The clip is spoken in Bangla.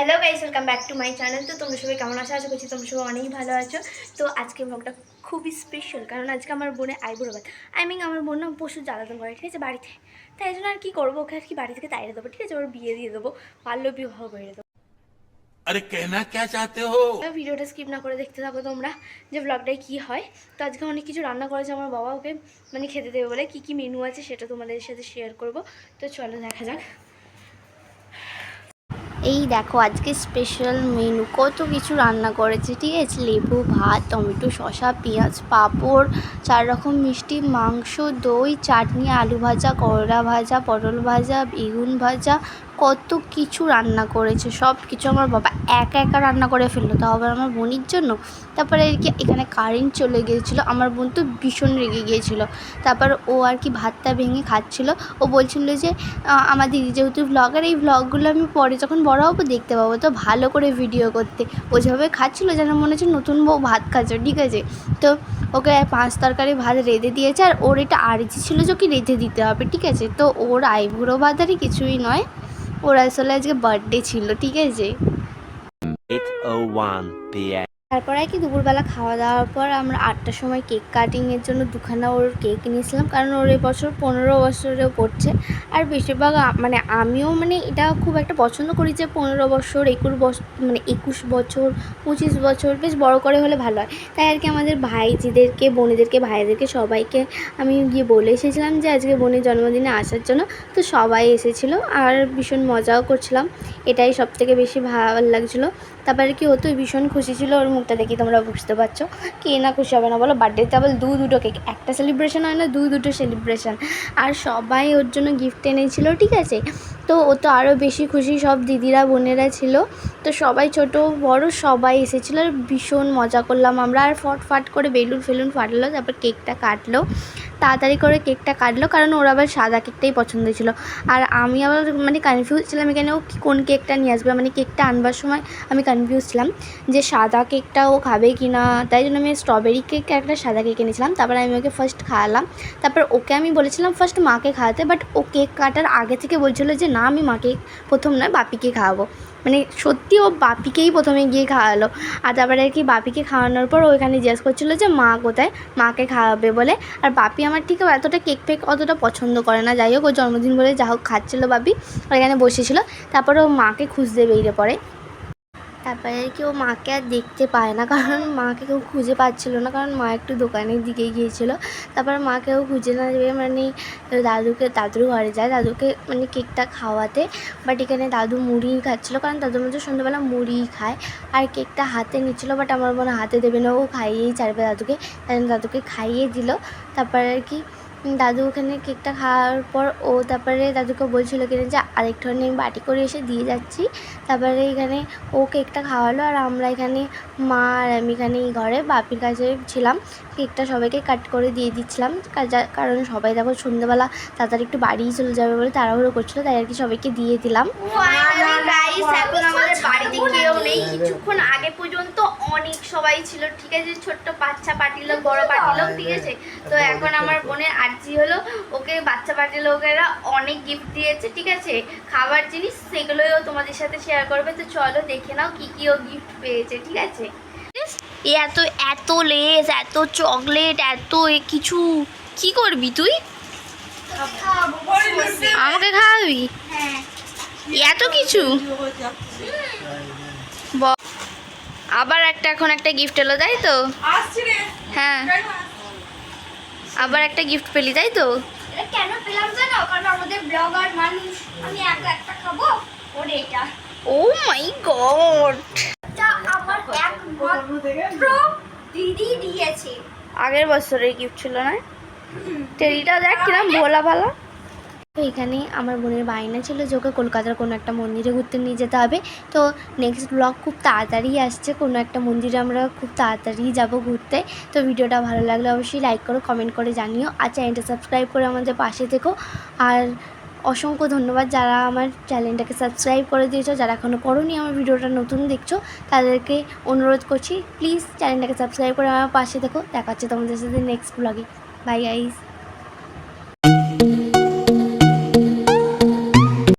Hello guys welcome back to my channel তো তোমরা সবাই কেমন আছো? আশা করছি তোমরা সবাই অনেক ভালো আছো। তো আজকে ব্লগটা খুবই স্পেশাল কারণ আজকে আমার বোনে আইবুড়ো ভাত আই মিন আমার বোন না পশু জ্বালাতে করে ঠিক আছে বাড়িতে। তাই জন্য আর কি করব? ওকে আর কি বাড়ি থেকে তাইরে দেবো ঠিক আছে ওর বিয়ে দিয়ে দেবো বাল্য বিবাহ করে দেবো। আরে কেনা কে চাতে হো ভিডিওটা স্কিপ না করে দেখতে থাকো তোমরা যে ব্লগটায় কি হয়। তো আজকে অনেক কিছু রান্না করেছে আমার বাবা ওকে মানে খেতে দেবে বলে। কি কি মেনু আছে সেটা তোমাদের সাথে শেয়ার করব। তো চলো দেখা যাক। এই দেখো, আজকে স্পেশাল মেনু কত কিছু রান্না করেছে, ঠিক আছে? লেবু, ভাত, টমেটো, শসা, পেঁয়াজ, পাঁপড়, চার রকম মিষ্টি, মাংস, দই, চাটনি, আলু ভাজা, করলা ভাজা, পটল ভাজা, বেগুন ভাজা কত কিছু রান্না করেছে সব কিছু আমার বাবা একা একা রান্না করে ফেলল। তাও আবার আমার বোনের জন্য। তারপরে আর কি এখানে কারেন্ট চলে গিয়েছিল, আমার বোন তো ভীষণ রেগে গিয়েছিল। তারপর ও আর কি ভাতটা ভেঙে খাচ্ছিলো। ও বলছিল যে আমার দিদি যেহেতু ব্লগার এই ব্লগগুলো আমি পরে যখন বড় হব দেখতে পাবো। তো ভালো করে ভিডিও করতে। ও যেভাবে খাচ্ছিলো যেন মনে হচ্ছে নতুন বউ ভাত খাচ্ছে, ঠিক আছে? তো ওকে পাঁচ তরকারি ভাত রেঁধে দিয়েছে, আর ওর এটা আর্জি ছিল যে ওকে রেঁধে দিতে হবে, ঠিক আছে? তো ওর আইবুড়ো ভাত আরই কিছুই নয়। ওর আসলে আজকে বার্থডে ছিল ঠিক আছে 8:01 p.m. তারপর আর কি দুপুরবেলা খাওয়া দাওয়ার পর আমরা আটটার সময় কেক কাটিংয়ের জন্য দুখানা ওর কেক নিয়েছিলাম, কারণ ওর এবছর পনেরো বছরেও পড়ছে আর বেশিরভাগ মানে আমিও মানে এটা খুব একটা পছন্দ করি যে পনেরো বছর, একুশ বছর মানে একুশ বছর, পঁচিশ বছর বেশ বড় করে হলে ভালো হয়। তাই আর কি আমাদের ভাইজিদেরকে, বোনেদেরকে, ভাইদেরকে সবাইকে আমি গিয়ে বলে এসেছিলাম যে আজকে বোনের জন্মদিনে আসার জন্য। তো সবাই এসেছিল আর ভীষণ মজাও করছিলাম, এটাই সব থেকে বেশি ভালো লাগছিল। তারপরে কি হতো ভীষণ খুশি ছিল, ওর মুখটা দেখি তোমরা বুঝতে পারছ। কে না খুশি হবে না বলো? বার্থডেতে আবার দু দুটো কেক একটা সেলিব্রেশন হয় না, দু দুটো সেলিব্রেশন আর সবাই ওর জন্য গিফট এনেছিল, ঠিক আছে? তো ও তো আরও বেশি খুশি, সব দিদিরা, বোনেরা ছিল। তো সবাই ছোট, বড়, সবাই এসেছিল। আর ভীষণ মজা করলাম আমরা। আর ফট ফাট করে বেলুন ফেলুন ফাটলো, তারপর কেকটা কাটলো। তাড়াতাড়ি করে কেকটা কাটলো, কারণ ওর আবার সাদা কেকটাই পছন্দ ছিল আর আমি আবার মানে কনফিউজ ছিলাম এখানে ও কোন কেকটা নিয়ে আসবে মানে কেকটা আনবার সময় আমি কনফিউজ ছিলাম যে সাদা কেকটা ও খাবে কি না। তাই জন্য আমি স্ট্রবেরি কেক একটা সাদা কেক এনেছিলাম, তারপর আমি ওকে ফার্স্ট খাওয়ালাম। তারপর ওকে আমি বলেছিলাম ফার্স্ট মাকে খাওয়াতে বাট ও কেক কাটার আগে থেকে বলছিল যে, না, আমি মাকে প্রথম নয়, বাপিকে খাওয়াবো। মানে সত্যি ও বাপিকেই প্রথমে গিয়ে খাওয়ালো। আর তারপরে আর কি বাপিকে খাওয়ানোর পর ও এখানে জিজ্ঞেস করছিল যে, মা কোথায়? মাকে খাওয়াবে বলে? আর বাপি আমার ঠিক এতটা কেক ফেক অতটা পছন্দ করে না। যাই হোক, ও জন্মদিন বলে যা হোক খাচ্ছিলো বাবি আর এখানে বসেছিলো। তারপরে ও মাকে খুঁজতে বেরিয়ে পড়ে। তারপরে আর কি ও মাকে আর দেখতে পায় না, কারণ মাকে কেউ খুঁজে পাচ্ছিল না, কারণ মা একটু দোকানের দিকে গিয়েছিল। তারপরে মাকেও খুঁজে না দেবে মানে দাদুকে, দাদুর ঘরে যায়, দাদুকে মানে কেকটা খাওয়াতে। বাট এখানে দাদু মুড়ি খাচ্ছিলো, কারণ দাদুর মধ্যে সন্ধ্যাবেলা মুড়ি খায় আর কেকটা হাতে নিচ্ছিলো বাট আমার মনে হাতে দেবে না, ও খাইয়েই ছাড়বে দাদুকে। দাদুকে খাইয়ে দিল। তারপরে আর কি দাদু ওখানে কেকটা খাওয়ার পর ও তারপরে দাদুকে বলছিল কিনা যে আরেকটুখানি আমি বাটি করে এসে দিয়ে যাচ্ছি। তারপরে এখানে ও কেকটা খাওয়ালো আর আমরা এখানে মা আর আমি এখানে ঘরে বাপির কাছে ছিলাম। কেকটা সবাইকে কাট করে দিয়ে দিচ্ছিলাম। কারণ সবাই দেখো সন্ধ্যেবেলা তাড়াতাড়ি একটু বাড়িই চলে যাবে বলে তাড়াহুড়ো করছিল, তাই আর কি সবাইকে দিয়ে দিলাম। এখন আমাদের বাড়িতে কেউ নেই। কিছুক্ষণ আগে পর্যন্ত অনেক সবাই ছিল ঠিক আছে? ছোট্ট বাচ্চা পার্টি লোক বড় পার্টি লোক ঠিক আছে? তো এখন আমার বোনের আর্জি হলো ওকে বাচ্চা পার্টি লোকেরা অনেক গিফট দিয়েছে ঠিক আছে? খাবার জিনিস সেগুলোও তোমাদের সাথে শেয়ার করবে তো চলো দেখে নাও কি কি ও গিফট পেয়েছে ঠিক আছে? এ এত এত লেস এত চকলেট এত এ কিছু কি করবি তুই? আমাকে খাওয়াবি? এত কিছু? ব- আবার একটা এখন একটা গিফট এলো তাই তো? হ্যাঁ। আবার একটা গিফট পেলি তাই তো? কেন পেলাম জানো? কারণ আমাদের ব্লগার মানুষ আমি একা একটা খাব। ওর এটা। Oh my god. এটা আমার একমাত্র দিদি দিয়েছে। আগের বছরের গিফট ছিল না? টেরিটা দেখ কিরম ভোলা ভালা। তো এখানে আমার বোনের বায়না ছিল যে ওকে কলকাতার কোনো একটা মন্দিরে ঘুরতে নিয়ে যেতে হবে। তো নেক্সট ব্লগ খুব তাড়াতাড়ি আসছে, কোনো একটা মন্দিরে আমরা খুব তাড়াতাড়ি যাব ঘুরতে। তো ভিডিওটা ভালো লাগলে অবশ্যই লাইক করো কমেন্ট করে জানিও আর চ্যানেলটা সাবস্ক্রাইব করে আমাদের পাশে থেকো। আর অসংখ্য ধন্যবাদ যারা আমার চ্যানেলটাকে সাবস্ক্রাইব করে দিয়েছ, যারা এখনও করোনি আমার ভিডিওটা নতুন দেখছ, তাদেরকে অনুরোধ করছি প্লিজ চ্যানেলটাকে সাবস্ক্রাইব করে আমার পাশে দেখা হচ্ছে তোমাদের সাথে নেক্সট ব্লগে বাই গাইস